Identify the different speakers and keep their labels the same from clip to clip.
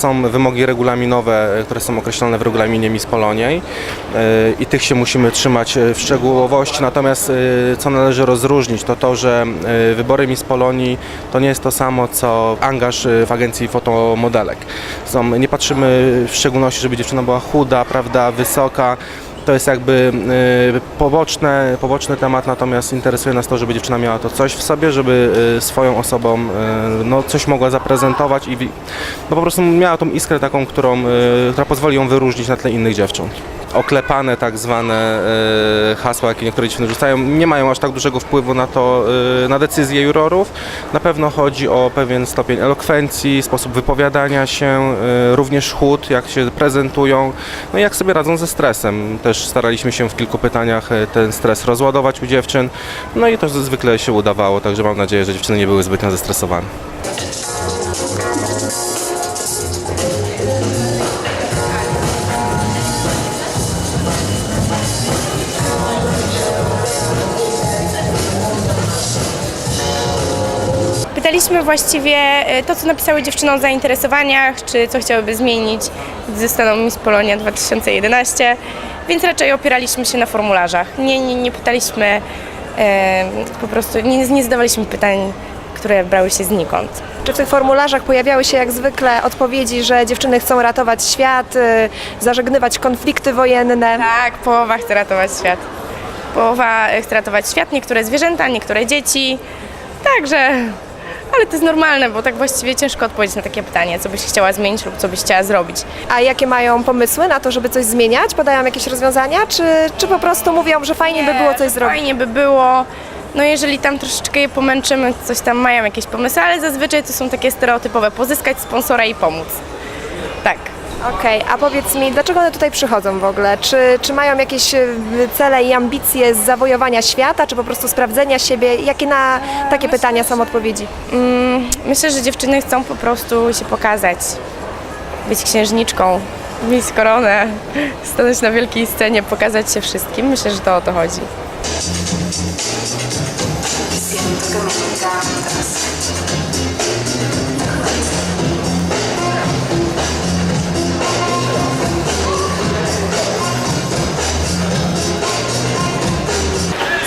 Speaker 1: są wymogi regulaminowe, e, które są określone w regulaminie Miss Poloniej i tych się musimy trzymać e, w szczegółowości. Natomiast e, co należy rozróżnić, to to, że wybory Miss Polonii to nie jest to samo, co angaż w agencji fotomodelek. Nie patrzymy w szczególności, żeby dziewczyna była chuda, prawda, wysoka. To jest jakby y, poboczne, poboczny temat, natomiast interesuje nas to, żeby dziewczyna miała to coś w sobie, żeby y, swoją osobą y, no, coś mogła zaprezentować i no, po prostu miała tą iskrę taką, którą, która pozwoli ją wyróżnić na tle innych dziewcząt. Oklepane tak zwane y, hasła, jakie niektóre dziewczyny rzucają, nie mają aż tak dużego wpływu na to, y, na decyzje jurorów. Na pewno chodzi o pewien stopień elokwencji, sposób wypowiadania się, y, również chód, jak się prezentują, no i jak sobie radzą ze stresem. Też staraliśmy się w kilku pytaniach ten stres rozładować u dziewczyn, no i to zwykle się udawało, także mam nadzieję, że dziewczyny nie były zbytnio zestresowane.
Speaker 2: Pytaliśmy właściwie e, to, co napisały dziewczyny o zainteresowaniach, czy co chciałyby zmienić, gdy zostaną Miss Polonia 2011, więc raczej opieraliśmy się na formularzach. Nie, nie, nie pytaliśmy, e, po prostu nie, nie zadawaliśmy pytań, które brały się znikąd.
Speaker 3: Czy w tych formularzach pojawiały się jak zwykle odpowiedzi, że dziewczyny chcą ratować świat, y, zażegnywać konflikty wojenne?
Speaker 2: Tak, połowa chce ratować świat. Połowa e, chce ratować świat, niektóre zwierzęta, niektóre dzieci. Także, ale to jest normalne, bo tak właściwie ciężko odpowiedzieć na takie pytanie, co byś chciała zmienić lub co byś chciała zrobić.
Speaker 3: A jakie mają pomysły na to, żeby coś zmieniać? Podają jakieś rozwiązania? Czy, czy po prostu mówią, że fajnie by było coś zrobić?
Speaker 2: Fajnie by było. No jeżeli tam troszeczkę je pomęczymy, coś tam mają jakieś pomysły, ale zazwyczaj to są takie stereotypowe, pozyskać sponsora i pomóc. Tak.
Speaker 3: Okej, a powiedz mi, dlaczego one tutaj przychodzą w ogóle? Czy, czy mają jakieś y, cele i ambicje z zawojowania świata, czy po prostu sprawdzenia siebie? Jakie na takie pytania są odpowiedzi?
Speaker 2: Mm, myślę, że dziewczyny chcą po prostu się pokazać, być księżniczką, mieć koronę, stanąć na wielkiej scenie, pokazać się wszystkim. Myślę, że to o to chodzi.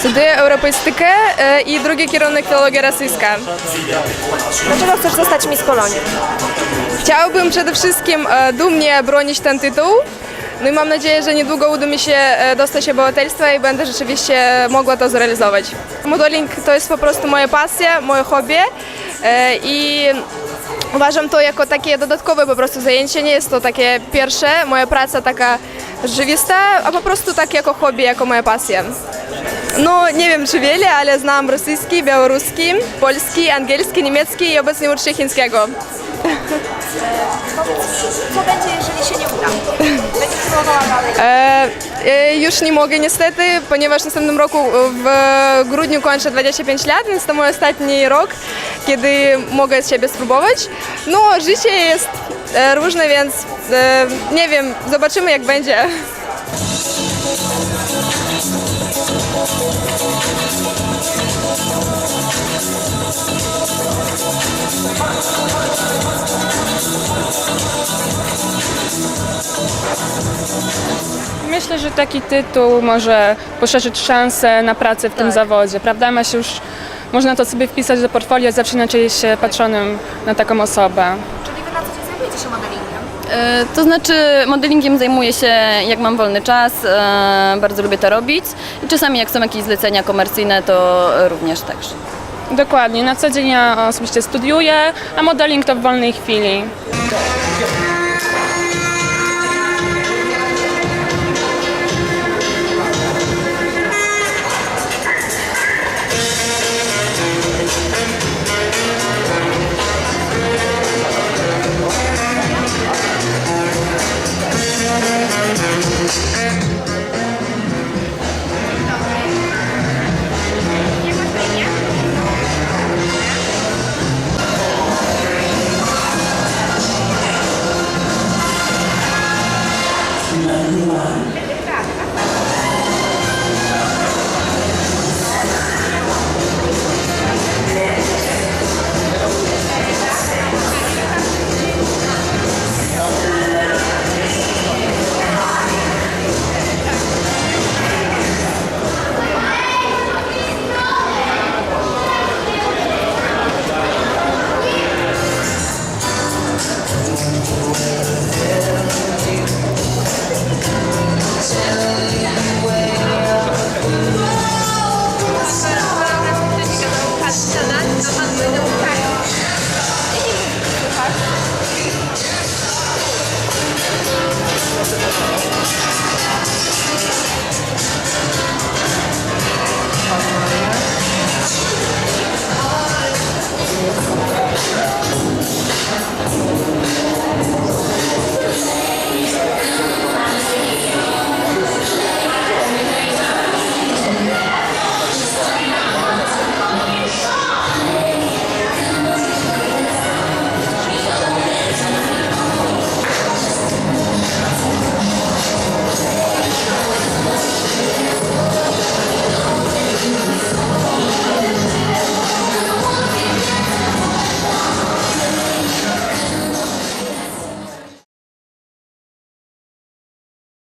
Speaker 4: Studiuję europeistykę e, i drugi kierunek filologia rosyjska.
Speaker 3: Dlaczego chcesz zostać Miss Polonii?
Speaker 4: Chciałabym przede wszystkim e, dumnie bronić ten tytuł. No i mam nadzieję, że niedługo uda mi się e, dostać obywatelstwa i będę rzeczywiście mogła to zrealizować. Modeling to jest po prostu moja pasja, moje hobby e, i uważam to jako takie dodatkowe po prostu zajęcie. Nie jest to takie pierwsze, moja praca taka rzeczywista, a po prostu tak jako hobby, jako moja pasja. No, nie wiem czy wiele, ale znam rosyjski, białoruski, polski, angielski, niemiecki i obecnie uczę chińskiego.
Speaker 3: Co będzie, jeżeli się nie uda? Będziesz próbowała dalej.
Speaker 4: E, e, już nie mogę niestety, ponieważ w następnym roku w grudniu kończę 25 lat, więc to mój ostatni rok, kiedy mogę siebie spróbować. No, życie jest e, różne, więc e, nie wiem, zobaczymy jak będzie.
Speaker 5: Myślę, że taki tytuł może poszerzyć szanse na pracę w tym zawodzie, prawda? Ma się już, można to sobie wpisać do portfolio, zawsze inaczej się patrzonym na taką osobę.
Speaker 3: Czyli wy na co dzień zajmujecie się modelingiem?
Speaker 6: E, To znaczy modelingiem zajmuję się jak mam wolny czas, e, bardzo lubię to robić i czasami jak są jakieś zlecenia komercyjne to również także.
Speaker 5: Dokładnie, na co dzień ja osobiście studiuję, a modeling to w wolnej chwili. Ang naiwan.